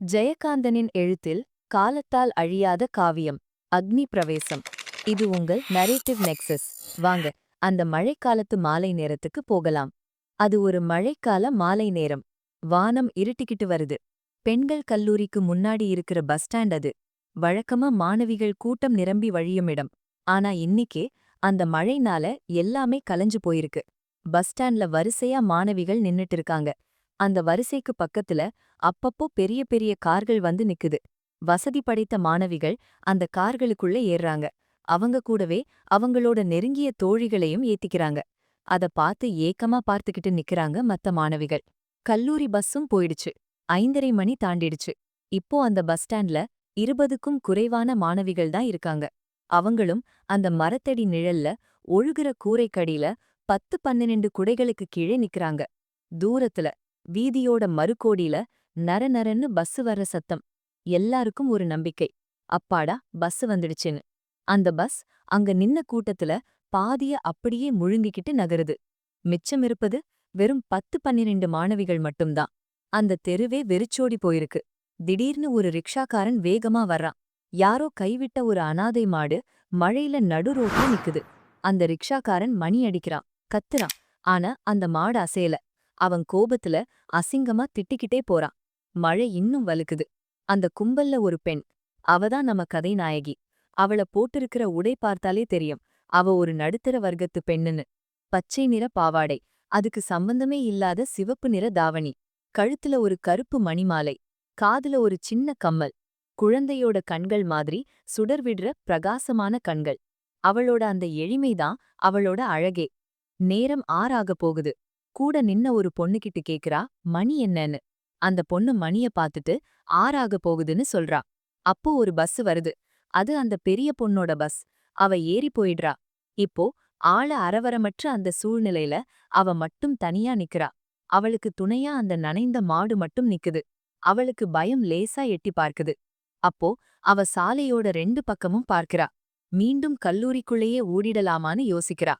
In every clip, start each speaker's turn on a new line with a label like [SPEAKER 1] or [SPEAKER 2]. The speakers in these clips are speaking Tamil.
[SPEAKER 1] ஜெயகாந்தனின் எழுத்தில் காலத்தால் அழியாத காவியம் அக்னி பிரவேசம். இது உங்கள் நரேட்டிவ் நெக்ஸஸ் வாங்க அந்த மழைக்காலத்து மாலை நேரத்துக்கு போகலாம். அது ஒரு மழைக்கால மாலை நேரம். வானம் இருட்டிக்கிட்டு வருது. பெண்கள் கல்லூரிக்கு முன்னாடி இருக்கிற பஸ் ஸ்டாண்ட் அது. வழக்கமா மாணவிகள் கூட்டம் நிரம்பி வழியும் இடம். ஆனா இன்னிக்கே அந்த மழைனால எல்லாமே கலைஞ்சு போயிருக்கு. பஸ் ஸ்டாண்ட்ல வரிசையா மாணவிகள் நின்னுட்டு இருக்காங்க. அந்த வரிசைக்கு பக்கத்துல அப்பப்போ பெரிய பெரிய கார்கள் வந்து நிக்குது. வசதி படைத்த மாணவிகள் அந்த கார்களுக்குள்ள ஏறுறாங்க. அவங்க கூடவே அவங்களோட நெருங்கிய தோழிகளையும் ஏத்திக்கிறாங்க. அத பார்த்து ஏக்கமா பார்த்துக்கிட்டு நிக்கறாங்க மத்த மாணவிகள். கல்லூரி பஸ்ஸும் போயிடுச்சு. ஐந்தரை மணி தாண்டிடுச்சு. இப்போ அந்த பஸ் ஸ்டாண்ட்ல இருபதுக்கும் குறைவான மாணவிகள் தான் இருக்காங்க. அவங்களும் அந்த மரத்தடி நிழல்ல ஒழுகுற கூரைக்கடியில பத்து பன்னிரண்டு குடைகளுக்கு கீழே நிக்கறாங்க. தூரத்துல வீதியோட மறுகோடியில நரநரன்னு பஸ்ஸு வர்ற சத்தம். எல்லாருக்கும் ஒரு நம்பிக்கை. அப்பாடா பஸ் வந்துடுச்சுன்னு. அந்த பஸ் அங்க நின்ன கூட்டத்துல பாதிய அப்படியே முழுங்கிக்கிட்டு நகருது. மிச்சம் இருப்பது வெறும் பத்து பன்னிரண்டு மாணவிகள் மட்டும்தான். அந்த தெருவே வெறிச்சோடி போயிருக்கு. திடீர்னு ஒரு ரிக்ஷாக்காரன் வேகமா வர்றான். யாரோ கைவிட்ட ஒரு அனாதை மாடு மழையில நடு ரோட்ல நிக்குது. அந்த ரிக்ஷாக்காரன் மணி அடிக்கிறான். கத்துறான். ஆனா அந்த மாடு அசையல. அவன் கோபத்துல அசிங்கமா திட்டிக்கிட்டே போறான். மழை இன்னும் வலுக்குது. அந்த கும்பல்ல ஒரு பெண். அவதான் நம்ம கதை நாயகி அவள போட்டிருக்கிற உடை பார்த்தாலே தெரியும். அவ ஒரு நடுத்தர வர்க்கத்து பெண்ணுன்னு. பச்சை நிற பாவாடை. அதுக்கு சம்பந்தமே இல்லாத சிவப்பு நிற தாவணி. கழுத்துல ஒரு கருப்பு மணிமாலை. காதுல ஒரு சின்ன கம்மல். குழந்தையோட கண்கள் மாதிரி சுடர்விடுற பிரகாசமான கண்கள். அவளோட அந்த எளிமைதான் அவளோட அழகே. நேரம் ஆறாகப் போகுது. கூட நின்ன ஒரு பொண்ணுகிட்ட கேக்குறா மணி என்னன்னு? அந்த பொண்ணு மணிய பாத்துட்டு ஆறாக போகுதுன்னு சொல்றா. அப்போ ஒரு பஸ் வருது. அது அந்த பெரிய பொண்ணோட பஸ். அவ ஏறி போயிடுறா. இப்போ ஆள அரவரமற்ற அந்த சூழ்நிலையில அவ மட்டும் தனியா நிக்கிறா. அவளுக்கு துணையா அந்த நனைந்த மாடு மட்டும் நிக்குது. அவளுக்கு பயம் லேசா எட்டி பார்க்குது. அப்போ அவ சாலையோட ரெண்டு பக்கமும் பார்க்கிறா. மீண்டும் கல்லூரிக்குள்ளேயே ஓடிடலாமான்னு யோசிக்கிறா.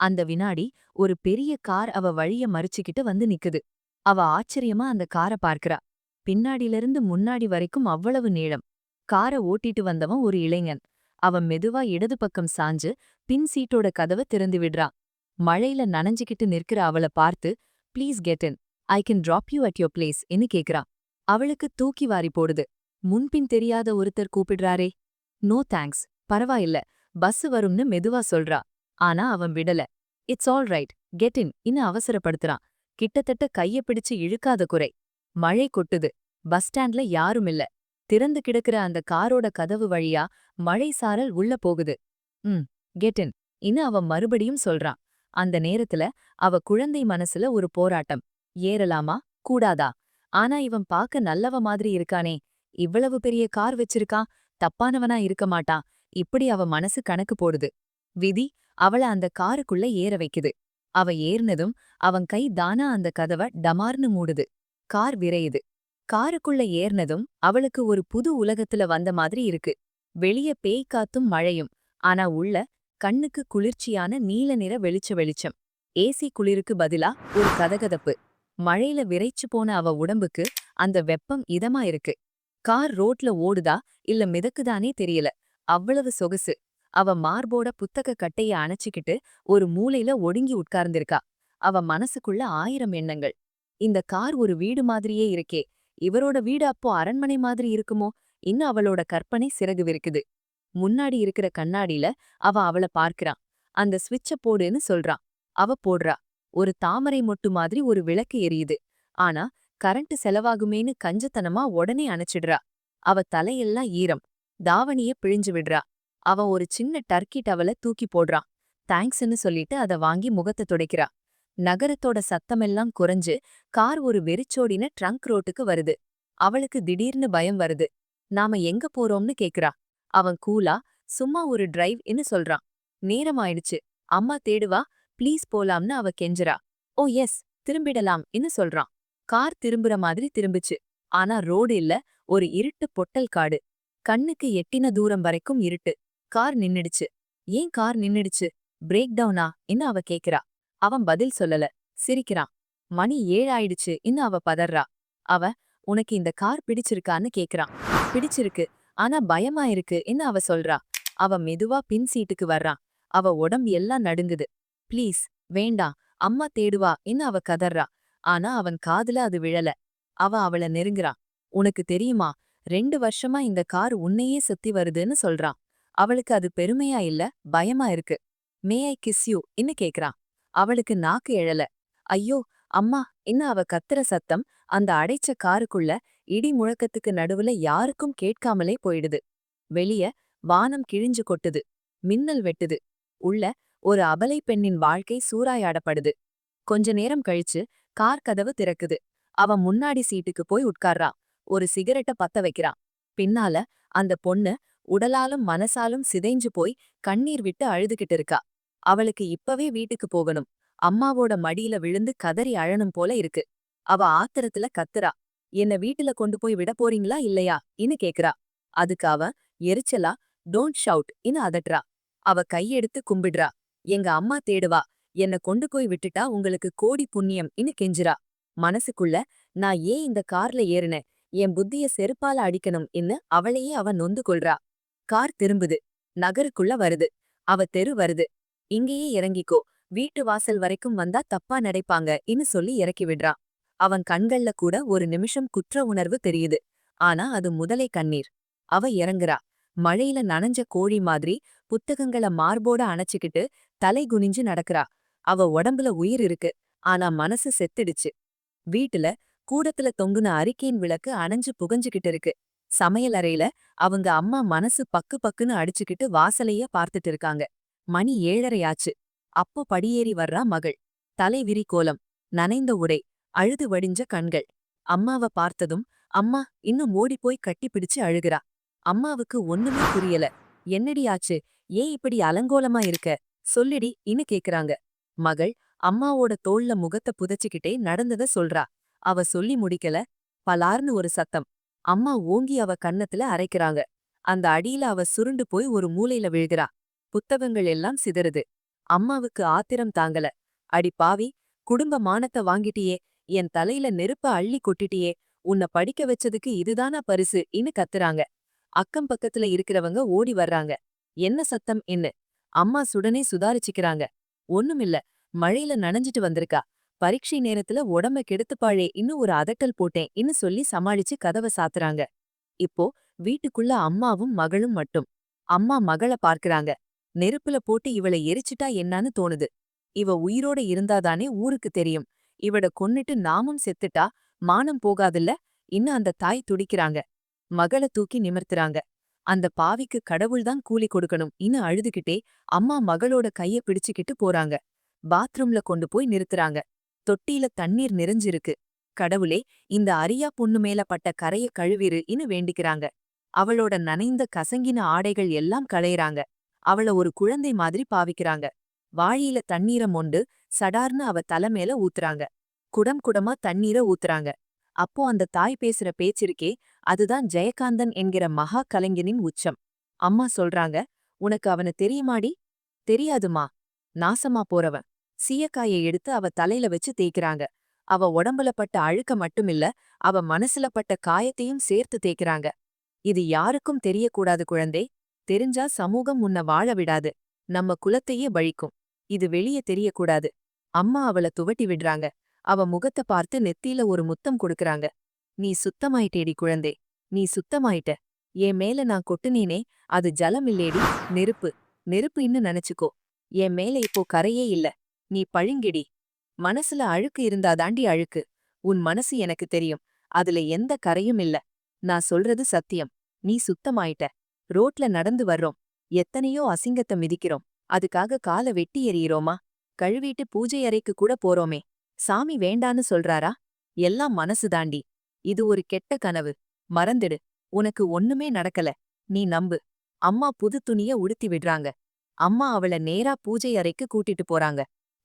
[SPEAKER 1] அந்த வினாடி ஒரு பெரிய கார் அவ வழிய மறிச்சுக்கிட்டு வந்து நிக்குது. அவ ஆச்சரியமா அந்த கார பார்க்கறா. பின்னாடியிலிருந்து முன்னாடி வரைக்கும் அவ்வளவு நீளம். கார ஓட்டிட்டு வந்தவன் ஒரு இளைஞன். அவன் மெதுவா இடது பக்கம் சாஞ்சு பின் சீட்டோட கதவை திறந்து விடுறான் மழையில நனைஞ்சுக்கிட்டு நிற்கிற அவள பார்த்து please get in I can drop you at your place இன்னு கேக்குறான் அவளுக்கு தூக்கி வாரி போடுது. முன்பின் தெரியாத ஒருத்தர் கூப்பிடுறாரே. நோ தேங்க்ஸ் பரவாயில்ல. பஸ் வரும்னு மெதுவா சொல்றா. ஆனா அவன் விடல. It's all right get in இன்னு அவசரப்படுத்துறான். கிட்டத்தட்ட கைய பிடிச்சு இழுக்காத குறை. மழை கொட்டுது. பஸ் ஸ்டாண்ட்ல யாரும் இல்ல. திறந்து கிடக்கிற அந்த காரோட கதவு வழியா மழை சாரல் உள்ள போகுது. ம் கெட் இன் இன்னு அவன் மறுபடியும் சொல்றான். அந்த நேரத்துல அவ குழந்தை மனசுல ஒரு போராட்டம். ஏறலாமா? கூடாதா? ஆனா இவன் பாக்க நல்லவ மாதிரி இருக்கானே. இவ்வளவு பெரிய கார் வச்சிருக்கான். தப்பானவனா இருக்க மாட்டான். இப்படி அவ மனசு கணக்கு போடுது. விதி அவள அந்த காருக்குள்ள ஏற வைக்குது. அவ ஏறினதும் அவன் கை தானா அந்த கதவ டமார்னு மூடுது. கார் விரையுது. காருக்குள்ள ஏறினதும் அவளுக்கு ஒரு புது உலகத்துல வந்த மாதிரி இருக்கு. வெளிய பேய் காத்தும் மழையும். ஆனா உள்ள கண்ணுக்கு குளிர்ச்சியான நீல நிற வெளிச்ச வெளிச்சம். ஏசி குளிருக்கு பதிலா ஒரு கதகதப்பு. மழையில விரைச்சு போன அவ உடம்புக்கு அந்த வெப்பம் இதமா இருக்கு. கார் ரோட்ல ஓடுதா இல்ல மிதக்குதானே தெரியல. அவ்வளவு சொகுசு. அவ மார்போட புத்தக கட்டைய அணைச்சிக்கிட்டு ஒரு மூலையில ஒடுங்கி உட்கார்ந்திருக்கா. அவ மனசுக்குள்ள ஆயிரம் எண்ணங்கள். இந்த கார் ஒரு வீடு மாதிரியே இருக்கே. இவரோட வீடு அப்போ அரண்மனை மாதிரி இருக்குமோ? இன்னும் அவளோட கற்பனை சிறகு விருக்குது. முன்னாடி இருக்கிற கண்ணாடியில அவ அவள பார்க்கிறான் அந்த ஸ்விட்ச போடுன்னு சொல்றான் அவ போடுறா. ஒரு தாமரை மொட்டு மாதிரி ஒரு விளக்கு எரியுது. ஆனா கரண்ட் செலவாகுமேன்னு கஞ்சத்தனமா உடனே அணைச்சிடுறா. அவ தலையெல்லாம் ஈரம். தாவணிய பிழிஞ்சு விடுறா. அவன் ஒரு சின்ன டர்க்கி டவலை தூக்கி போடுறான். தேங்க்ஸ்னு சொல்லிட்டு அத வாங்கி முகத்தை துடைக்கிறா. நகரத்தோட சத்தமெல்லாம் குறைஞ்சு கார் ஒரு வெறிச்சோடின ட்ரங்க் ரோட்டுக்கு வருது. அவளுக்கு திடீர்னு பயம் வருது. நாம எங்க போறோம்னு கேக்குறா. அவன் கூலா சும்மா ஒரு டிரைவ் இன்னு சொல்றான். நேரம் ஆயிடுச்சு அம்மா தேடுவா. ப்ளீஸ் போலாம்னு அவ கெஞ்சரா ஓ எஸ். திரும்பிடலாம் இன்னு சொல்றான். கார் திரும்புற மாதிரி திரும்பிச்சு. ஆனா ரோடு இல்ல. ஒரு இருட்டு பொட்டல் காடு. கண்ணுக்கு எட்டின தூரம் வரைக்கும் இருட்டு. கார் நின்னுடுச்சு. ஏன் கார் நின்னுடுச்சு? பிரேக் டவுனா என்ன அவ கேக்குறா. அவன் பதில் சொல்லல. சிரிக்கிறான். மணி ஏழாயிடுச்சு. இன்னு அவ பதறா அவ உனக்கு இந்த கார் பிடிச்சிருக்கான்னு கேக்குறான். பிடிச்சிருக்கு. ஆனா பயமா இருக்கு என்ன அவ சொல்றா. அவ மெதுவா பின் சீட்டுக்கு வர்றான் அவ உடம்பு எல்லாம் நடுங்குது. ப்ளீஸ். வேண்டாம். அம்மா தேடுவா என்ன அவ கதறா. ஆனா அவன் காதுல அது விழல. அவ அவள நெருங்குறான் உனக்கு தெரியுமா? ரெண்டு வருஷமா இந்த கார் உன்னையே சுத்தி வருதுன்னு சொல்றான். அவளுக்கு அது பெருமையா இல்ல பயமா இருக்கு. மே ஐ கிஸ் யூ இன்னு கேக்குறான். அவளுக்கு நாக்கு எழல. ஐயோ அம்மா இன்னு அவ கத்துற சத்தம்? அந்த அடைச்ச காருக்குள்ள இடி முழக்கத்துக்கு நடுவுல யாருக்கும் கேட்காமலே போயிடுது. வெளிய வானம் கிழிஞ்சு கொட்டுது. மின்னல் வெட்டுது. உள்ள ஒரு அபலை பெண்ணின் வாழ்க்கை சூறாயாடப்படுது. கொஞ்ச நேரம் கழிச்சு கார் கதவு திறக்குது. அவ முன்னாடி சீட்டுக்கு போய் உட்கார்றா. ஒரு சிகரெட்ட பத்த வைக்கிறான். பின்னால அந்த பொண்ணு உடலாலும் மனசாலும் சிதைஞ்சு போய் கண்ணீர் விட்டு அழுதுகிட்டு இருக்கா. அவளுக்கு இப்பவே வீட்டுக்கு போகணும். அம்மாவோட மடியில விழுந்து கதறி அழணும் போல இருக்கு. அவ ஆத்திரத்துல கத்துறா. என்ன வீட்டுல கொண்டு போய் விட போறீங்களா இல்லையா? இன்னு கேக்குறா. அதுக்கு அவ எரிச்சலா டோன்ட் ஷவுட் இன்னு அதட்டுறா அவ கையெடுத்து கும்பிடுறா. எங்க அம்மா தேடுவா. என்ன கொண்டு போய் விட்டுட்டா உங்களுக்கு கோடி புண்ணியம் இன்னு கெஞ்சுறா. மனசுக்குள்ள நான் ஏன் இந்த கார்ல ஏறினேன்? என் புத்திய செருப்பால அடிக்கணும் இன்னு அவளையே அவ நொந்து கொள்றா. கார் திரும்புது. நகருக்குள்ள வருது. அவ தெரு வருது. இங்கேயே இறங்கிக்கோ. வீட்டு வாசல் வரைக்கும் வந்தா தப்பா நடைப்பாங்க. இன்னு சொல்லி இறக்கி விடுறான் அவன் கண்கள்ல கூட ஒரு நிமிஷம் குற்ற உணர்வு தெரியுது. ஆனா அது முதலை கண்ணீர். அவ இறங்குறா. மழையில நனைஞ்ச கோழி மாதிரி புத்தகங்கள மார்போட அணைச்சுக்கிட்டு தலை குனிஞ்சு நடக்கிறா. அவ உடம்புல உயிர் இருக்கு. ஆனா மனசு செத்துடுச்சு. வீட்டுல கூடத்துல தொங்குன அறிக்கையின் விளக்கு அணைஞ்சு புகஞ்சுகிட்டு இருக்கு. சமையலறையில அவங்க அம்மா மனசு பக்கு பக்குன்னு அடிச்சுக்கிட்டு வாசலையே பார்த்துட்டு இருக்காங்க. மணி ஏழரையாச்சு அப்போ படியேறி வர்றா மகள். தலைவிரி கோலம். நனைந்த உடை. அழுது வடிஞ்ச கண்கள். அம்மாவ பார்த்ததும் அம்மா இன்னும் ஓடிப்போய் கட்டிப்பிடிச்சு அழுகிறா. அம்மாவுக்கு ஒண்ணுமே புரியல. என்னடி ஆச்சு? ஏன் இப்படி அலங்கோலமா இருக்க? சொல்லிடி இன்னு கேக்குறாங்க. மகள் அம்மாவோட தோள்ல முகத்தை புதைச்சுக்கிட்டே நடந்தத சொல்றா. அவ சொல்லி முடிக்கல. பலார்னு ஒரு சத்தம். அம்மா ஓங்கி அவ கன்னத்துல அரைக்கிறாங்க. அந்த அடியில அவ சுருண்டு போய் ஒரு மூலையில விழுகிறா. புத்தகங்கள் எல்லாம் சிதறுது. அம்மாவுக்கு ஆத்திரம் தாங்கல. அடி பாவி குடும்ப மானத்தை வாங்கிட்டியே. என் தலையில நெருப்ப அள்ளி கொட்டிட்டியே. உன்னை படிக்க வச்சதுக்கு இதுதானா பரிசு? இன்னு கத்துறாங்க. அக்கம் பக்கத்துல இருக்கிறவங்க ஓடி வர்றாங்க. என்ன சத்தம்? என்ன அம்மா சுடனே சுதாரிச்சுக்கிறாங்க. ஒண்ணுமில்ல. மழையில நனைஞ்சிட்டு வந்திருக்கா. பரீட்சை நேரத்துல உடம்ப கெடுத்துப்பாழே இன்னும் ஒரு அதட்டல் போட்டேன் இன்னு சொல்லி சமாளிச்சு கதவை சாத்துறாங்க. இப்போ வீட்டுக்குள்ள அம்மாவும் மகளும் மட்டும். அம்மா மகள பார்க்கறாங்க. நெருப்புல போட்டு இவளை எரிச்சிட்டா என்னான்னு தோணுது. இவ உயிரோட இருந்தாதானே ஊருக்கு தெரியும். இவட கொன்னுட்டு நாமும் செத்துட்டா மானம் போகாதுல்ல? இன்னும் அந்த தாய் துடிக்கிறாங்க. மகள தூக்கி நிமிர்த்துறாங்க. அந்த பாவிக்கு கடவுள்தான் கூலி கொடுக்கணும் இன்னும் அழுதுகிட்டே அம்மா மகளோட கைய பிடிச்சுக்கிட்டு போறாங்க. பாத்ரூம்ல கொண்டு போய் நிறுத்துறாங்க. தொட்டியில தண்ணீர் நிறைஞ்சிருக்கு. கடவுளே இந்த அரியா பொண்ணு மேல பட்ட கரைய கழுவிரு இன்னு வேண்டிக்கிறாங்க. அவளோட நனைந்த கசங்கின ஆடைகள் எல்லாம் களையறாங்க. அவள ஒரு குழந்தை மாதிரி பாவிக்கிறாங்க. வாழியில தண்ணீர மொண்டு சடார்னு அவ தலை மேல ஊத்துறாங்க. குடம் குடமா தண்ணீர ஊத்துறாங்க. அப்போ அந்த தாய் பேசுற பேச்சிருக்கே அதுதான் ஜெயகாந்தன் என்கிற மகா கலைஞனின் உச்சம். அம்மா சொல்றாங்க உனக்கு அவன தெரியுமாடி? தெரியாதுமா. நாசமா போறவன். சீயக்காயை எடுத்து அவ தலையில வச்சு தேய்க்கிறாங்க. அவ உடம்புல பட்ட அழுக்க மட்டுமில்ல அவ மனசுல பட்ட காயத்தையும் சேர்த்து தேய்க்கிறாங்க. இது யாருக்கும் தெரியக்கூடாது குழந்தை. தெரிஞ்சா சமூகம் உன்னை வாழ விடாது. நம்ம குலத்தையே பழிக்கும். இது வெளியே தெரியக்கூடாது. அம்மா அவள துவட்டி விடுறாங்க. அவ முகத்தை பார்த்து நெத்தியில ஒரு முத்தம் கொடுக்கறாங்க. நீ சுத்தமாயிட்டேடி குழந்தே. நீ சுத்தமாயிட்ட. என் மேல நான் கொட்டுனேனே. அது ஜலம் இல்லேடி. நெருப்பு. நெருப்பு இன்னு நினைச்சுக்கோ. என் மேல இப்போ கரையே இல்ல. நீ பழுங்கிடி மனசுல அழுக்கு இருந்தாதாண்டி அழுக்கு. உன் மனசு எனக்கு தெரியும். அதுல எந்த கரையும் இல்ல. நான் சொல்றது சத்தியம். நீ சுத்தமாயிட்ட. ரோட்ல நடந்து வர்றோம். எத்தனையோ அசிங்கத்தை மிதிக்கிறோம். அதுக்காக கால வெட்டி எறிகிறோமா கழுவிட்டு பூஜை அறைக்கு கூட போறோமே. சாமி வேண்டான்னு சொல்றாரா? எல்லாம் மனசு தாண்டி. இது ஒரு கெட்ட கனவு. மறந்துடு. உனக்கு ஒண்ணுமே நடக்கல. நீ நம்பு. அம்மா புது துணிய உடுத்தி விடுறாங்க. அம்மா அவள நேரா பூஜை அறைக்கு கூட்டிட்டு போறாங்க.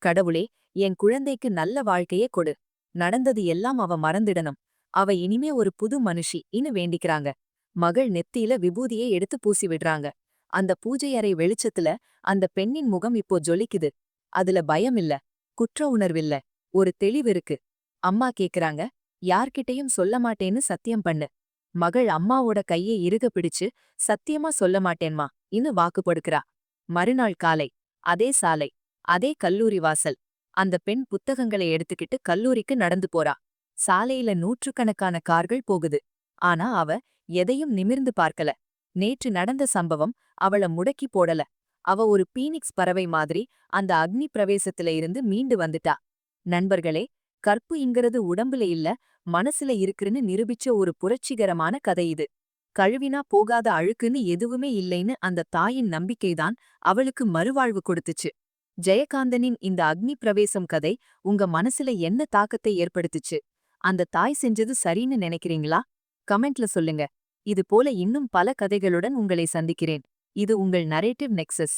[SPEAKER 1] கடவுளே என் குழந்தைக்கு நல்ல வாழ்க்கையே கொடு. நடந்தது எல்லாம் அவ மறந்துடணும். அவ இனிமே ஒரு புது மனுஷி இன்னு வேண்டிக்கிறாங்க. மகள் நெத்தியில விபூதியை எடுத்து பூசி விடுறாங்க. அந்த பூஜை அறை வெளிச்சத்துல அந்த பெண்ணின் முகம் இப்போ ஜொலிக்குது. அதுல பயம் இல்ல. குற்ற உணர்வில்ல ஒரு தெளிவு இருக்கு. அம்மா கேக்குறாங்க. யார்கிட்டயும் சொல்ல மாட்டேன்னு சத்தியம் பண்ணு. மகள் அம்மாவோட கையை இறுக பிடிச்சு சத்தியமா சொல்ல மாட்டேன்மா இன்னு வாக்கு கொடுக்கிறா மறுநாள் காலை. அதே சாலை. அதே கல்லூரி வாசல். அந்த பெண் புத்தகங்களை எடுத்துக்கிட்டு கல்லூரிக்கு நடந்து போறா. சாலையில நூற்றுக்கணக்கான கார்கள் போகுது. ஆனா அவ எதையும் நிமிர்ந்து பார்க்கல. நேற்று நடந்த சம்பவம் அவள முடக்கி போடல. அவ ஒரு பீனிக்ஸ் பறவை மாதிரி அந்த அக்னி பிரவேசத்துல இருந்து மீண்டு வந்துட்டா. நண்பர்களே கற்பு இங்கிறது உடம்புல இல்ல மனசுல இருக்குன்னு நிரூபிச்ச ஒரு புரட்சிகரமான கதை இது. கழுவினா போகாத அழுக்குன்னு எதுவுமே இல்லைன்னு அந்த தாயின் நம்பிக்கைதான் அவளுக்கு மறுவாழ்வு கொடுத்துச்சு. ஜெயகாந்தனின் இந்த அக்னி பிரவேசம் கதை உங்க மனசுல என்ன தாக்கத்தை ஏற்படுத்துச்சு? அந்த தாய் செஞ்சது சரின்னு நினைக்கிறீங்களா? கமெண்ட்ல சொல்லுங்க. இது போல இன்னும் பல கதைகளுடன் உங்களை சந்திக்கிறேன். இது உங்கள் நரேட்டிவ் நெக்ஸஸ்